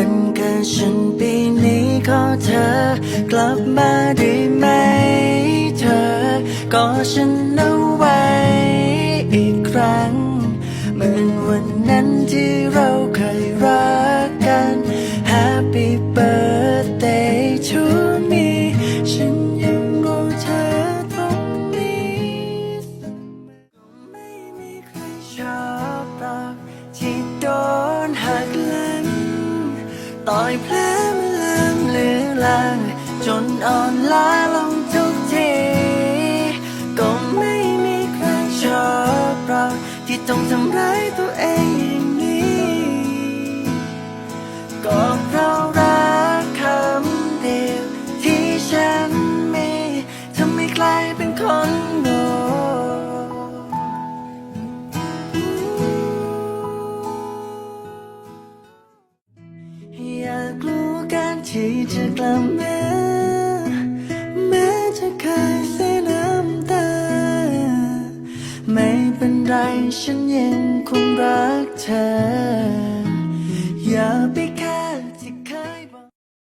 วันเกิดฉันปีนี้ขอเธอกลับมาได้ไหมเธอ ก็ฉันเอาไว้อีกครั้ง เหมือนวันนั้นที่เราเคย ต่อยเพลมันเริ่มเลือลางจนอ่อนล้าลงทุกที ก็ไม่มีใครชอบเราที่ต้องทำร้ายตัวเองอย่างนี้ ที่จะกลับมาแม้จะเคยเสียน้ำตา ไม่เป็นไรฉันยังคงรักเธอ อย่าไปค